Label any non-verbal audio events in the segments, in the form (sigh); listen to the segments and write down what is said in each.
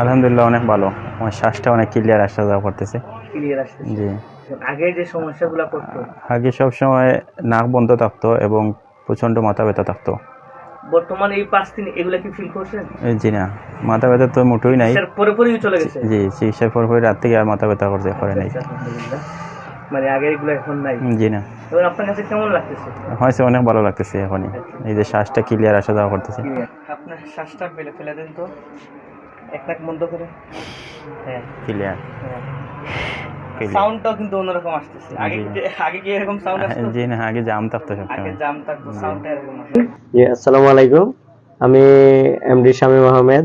আলহামদুলিল্লাহ অনেক ভালো। আমার শ্বাসটা অনেক ক্লিয়ার আসা যাওয়া করতেছে। ক্লিয়ার আসছে। জি। আগে যে সমস্যাগুলো করতো আগে সব সময় নাক বন্ধ থাকতো এবং প্রচণ্ড মাথা ব্যথা থাকতো। বর্তমানে এই পাঁচ দিন এগুলা কি ফিল করছেন? জি না। মাথা ব্যথা তো মোটেই নাই। পরে পরেই চলে গেছে? জি চিকিৎসার পর পরে রাত থেকে আর মাথা ব্যথা করতে করে নাই। আচ্ছা। মানে আগে এগুলো এখন নাই? জি না। এবার আপনার কাছে কেমন লাগতেছে? হয়েছে অনেক ভালো লাগতেছে এখনই। এই যে শ্বাসটা ক্লিয়ার আসা যাওয়া করতেছে। আপনার শ্বাসটা ফেলে ফেলে দেন তো। এক নাক বন্ধ করে হ্যাঁ। Clear Clear. সাউন্ডটাও কিন্তু অন্যরকম আসতেছে। আগে আগে কি এরকম সাউন্ড আসতো? জি না আগে জাম থাকতো আগে জাম থাকতো সাউন্ডটা এরকম আসতো। জি আসসালামু আলাইকুম। আমি এমডি শামীম আহমেদ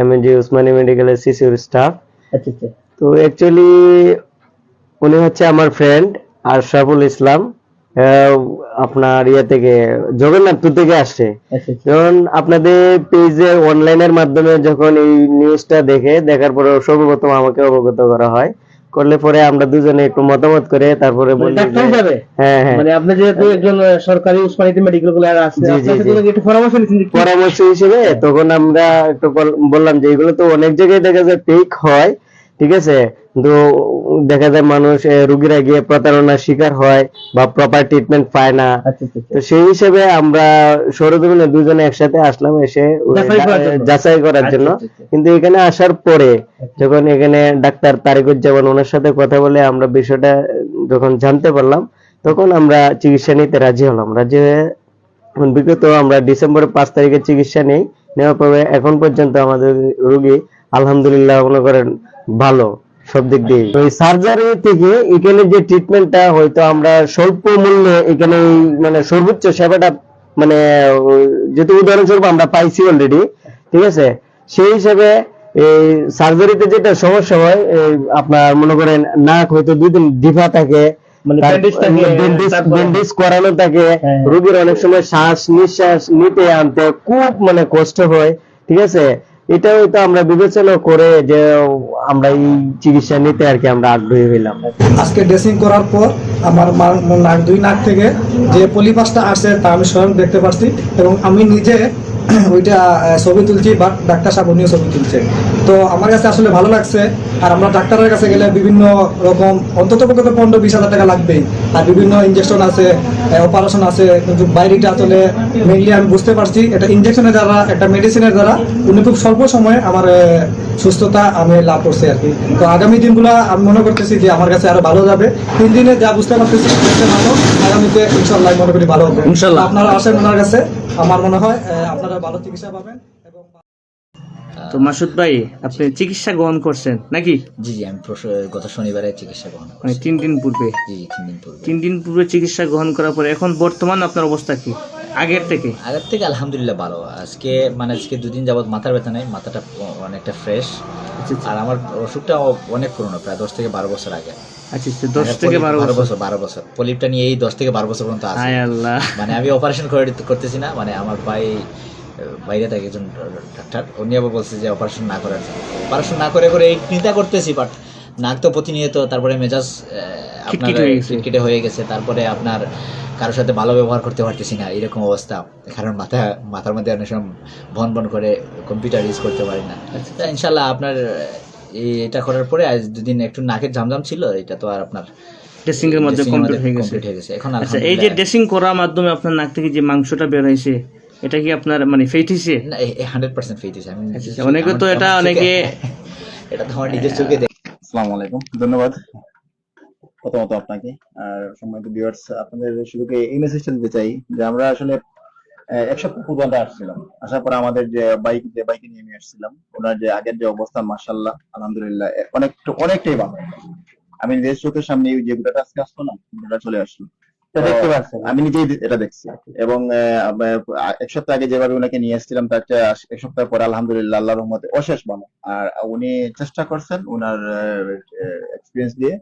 এমএনজি উসমানী মেডিকেলের সিসিউর স্টাফ আচ্ছা আচ্ছা। তো অ্যাকচুয়ালি উনি হচ্ছে আমার ফ্রেন্ড আশরাফুল ইসলাম। আপনার ইয়ে থেকে জগন্নাথপুর থেকে আসছে। আচ্ছা যখন আপনাদের পেজে অনলাইনের মাধ্যমে যখন এই নিউজটা দেখে দেখার পরে সর্বপ্রথম আমাকে অবগত করা হয়। করলে পরে আমরা দুজনে একটু মতামত করে তারপরে বলি ডাক্তার হিসাবে? হ্যাঁ হ্যাঁ। মানে আপনি যেহেতু একজন সরকারি উসমানীতে মেডিকেল কলেজ আছে একটু পরামর্শ কি- পরামর্শ হিসেবে তখন আমরা একটু বল- বললাম যে এগুলো তো অনেক জায়গায় দেখা যায় ফেক হয়। ঠিক আছে? কিন্তু দেখা যায় মানুষ রুগীরা গিয়ে প্রতারণার শিকার হয় বা প্রপার ট্রিটমেন্ট পায় না। আচ্ছা আচ্ছা আচ্ছা। তো সেই হিসেবে আমরা সরজমিনে দুজনে একসাথে আসলাম এসে যাচাই করার জন্য। কিন্তু এখানে আসার পরে যখন এখানে ডাক্তার তারিকুজ্জামান ওনার সাথে কথা বলে আমরা বিষয়টা যখন জানতে পারলাম তখন আমরা চিকিৎসা নিতে রাজি হলাম। রাজি হয়ে বিগত আমরা ডিসেম্বরের পাঁচ তারিখে চিকিৎসা নেই। নেওয়ার পরে এখন পর্যন্ত আমাদের রুগী আলহামদুলিল্লাহ মনে করেন ভালো সব দিক দিয়ে ওই সার্জারি থেকে এখানে যে ট্রিটমেন্টটা হয়তো আমরা স্বল্প মূল্যে এখানে মানে সর্বোচ্চ সেবাটা মানে যেহেতু উদাহরণস্বরূপ আমরা পাইছি অলরেডি ঠিক আছে? সেই হিসাবে এই সার্জারিতে যেটা সমস্যা হয় আপনার মনে করেন নাক হয়তো দুই দিন ডিফা থাকে মানে ব্যান্ডেজ করানো থাকে হ্যাঁ। রোগীর অনেক সময় শ্বাস নিঃশ্বাস নিতে আনতে খুব মানে কষ্ট হয় ঠিক আছে? এটা হয়তো আমরা বিবেচনা করে যে আমরা এই চিকিৎসা নিতে আর কি আমরা আগ্রহী হইলাম। আজকে ড্রেসিং করার পর আমার নাক দুই নাক থেকে যে পলিপাসটা আসছে তা আমি স্বয়ং দেখতে পাচ্ছি এবং আমি নিজে (clears throat) ওইটা ছবি তুলছি বা ডাক্তার সাহেব উনিও ছবি তুলছে। তো আমার কাছে আসলে ভালো লাগছে আর আমরা ডাক্তারের কাছে গেলে বিভিন্ন রকম অন্তত পক্ষে তো পনেরো বিশ হাজার টাকা লাগবেই। আর বিভিন্ন ইঞ্জেকশন আছে অপারেশন আছে, কিন্তু বাইরেটা আসলে মেইনলি আমি বুঝতে পারছি এটা ইঞ্জেকশনের দ্বারা একটা মেডিসিনের দ্বারা। উনি খুব স্বল্প সময়ে আমার সুস্থতা আমি লাভ করছি আর কি। তো আগামী দিনগুলো আমি মনে করতেছি যে আমার কাছে আরও ভালো যাবে। তিন দিনে যা বুঝতে পারতেছি ভালো আগামীতে ইনশাল্লাহ মনে করি ভালো হবে। ইনশাল্লাহ। আপনারা আসেন ওনার কাছে। আমার মনে হয় আপনারা ভালো চিকিৎসা পাবেন তো মাসুদ ভাই আপনি চিকিৎসা গ্রহণ করছেন নাকি? জি জি আমি গত শনিবারে চিকিৎসা গ্রহণ মানে তিন দিন পূর্বে? জি জি, তিন দিন পূর্বে। তিন দিন পূর্বে চিকিৎসা গ্রহণ করার পরে এখন বর্তমান আপনার অবস্থা কি? আগের থেকে? আগের থেকে আলহামদুলিল্লাহ ভালো। আজকে মানে আজকে দুদিন যাবত মাথার ব্যথা নেই মাথাটা অনেকটা ফ্রেশ আচ্ছা আচ্ছা। আর আমার অসুখটা অনেক পুরনো প্রায় দশ থেকে বারো বছর আগে। আচ্ছা দশ মানে থেকে বারো বছর। বছর বারো বছর। পলিপটা নিয়ে এই দশ থেকে বারো বছর পর্যন্ত আছে। মানে আমি অপারেশন করে করতেছি না মানে আমার ভাই বাইরে থাকে একজন ডাক্তার। উনি আবার বলছে যে অপারেশন না করার জন্য। অপারেশন না করে করে এই চিন্তা করতেছি বাট নাক তো প্রতিনিয়ত তারপরে মেজাজ আপনার খিটখিটে হয়ে গেছে। তারপরে আপনার কারোর সাথে ভালো ব্যবহার করতে পারতেছি না এরকম অবস্থা। কারণ মাথা মাথার মধ্যে অনেক সময় ভন ভন করে কম্পিউটার ইউজ করতে পারি না। তা ইনশাল্লাহ আপনার এটা করার পরে আজ দুদিন একটু নাকের ঝামঝাম ছিল এটা তো আর আপনার ড্রেসিং এর মধ্যে কমপ্লিট হয়ে গেছে। এখন আচ্ছা এই যে ড্রেসিং করার মাধ্যমে আপনার নাক থেকে যে মাংসটা বের হয়েছে এটা কি আপনার মানে ফেট হয়েছে? না হান্ড্রেড পার্সেন্ট ফেট আছে আমি আচ্ছা, আচ্ছা, অনেকে তো এটা অনেকে এটা তো আমার নিজের চোখে আসসালামু আলাইকুম, ধন্যবাদ। প্রথমত আপনাকে, আর সম্মানিত ভিউয়ার্স আপনাদের এই মেসেজটা দিতে চাই যে আমরা আসলে এক সপ্তাহ আসছিলাম। আসার পর আমাদের যে বাইক যে বাইকে নিয়ে নিয়ে আসছিলাম, ওনার যে আগের যে অবস্থা মাসাল্লাহ আলহামদুলিল্লাহ অনেক অনেকটাই ভালো। আমি নিজের চোখের সামনে যে গুটাটা আজকে আসতো না গুটাটা চলে আসলো। আমি নিজেই এটা দেখছি। এবং এক সপ্তাহ আগে যেভাবে ওনাকে নিয়ে এসেছিলাম তার এক সপ্তাহ পরে আলহামদুলিল্লাহ আল্লাহ রহমতে অশেষ ভালো। আর উনি চেষ্টা করছেন ওনার এক্সপিরিয়েন্স দিয়ে।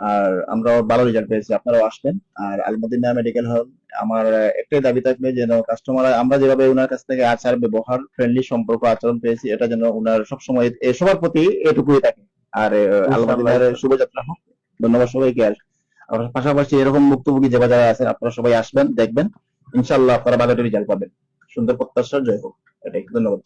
আর আমরাও ভালো রেজাল্ট পেয়েছি আপনারাও আসবেন। আর আলমদিনা মেডিকেল হল আমার একটাই দাবি থাকবে যেন কাস্টমার আমরা যেভাবে ওনার কাছ থেকে আচার ব্যবহার ফ্রেন্ডলি সম্পর্ক আচরণ পেয়েছি এটা যেন ওনার সবসময় সবার প্রতি এটুকুই থাকে। আর আলমদিনার শুভযাত্রা হোক। ধন্যবাদ সবাইকে আর পাশাপাশি এরকম ভুক্তভোগী যে যারা আছেন, আপনারা সবাই আসবেন, দেখবেন। ইনশাল্লাহ আপনারা ভালো রেজাল্ট পাবেন। সুন্দর প্রত্যাশা জয় হোক। এটাই, ধন্যবাদ।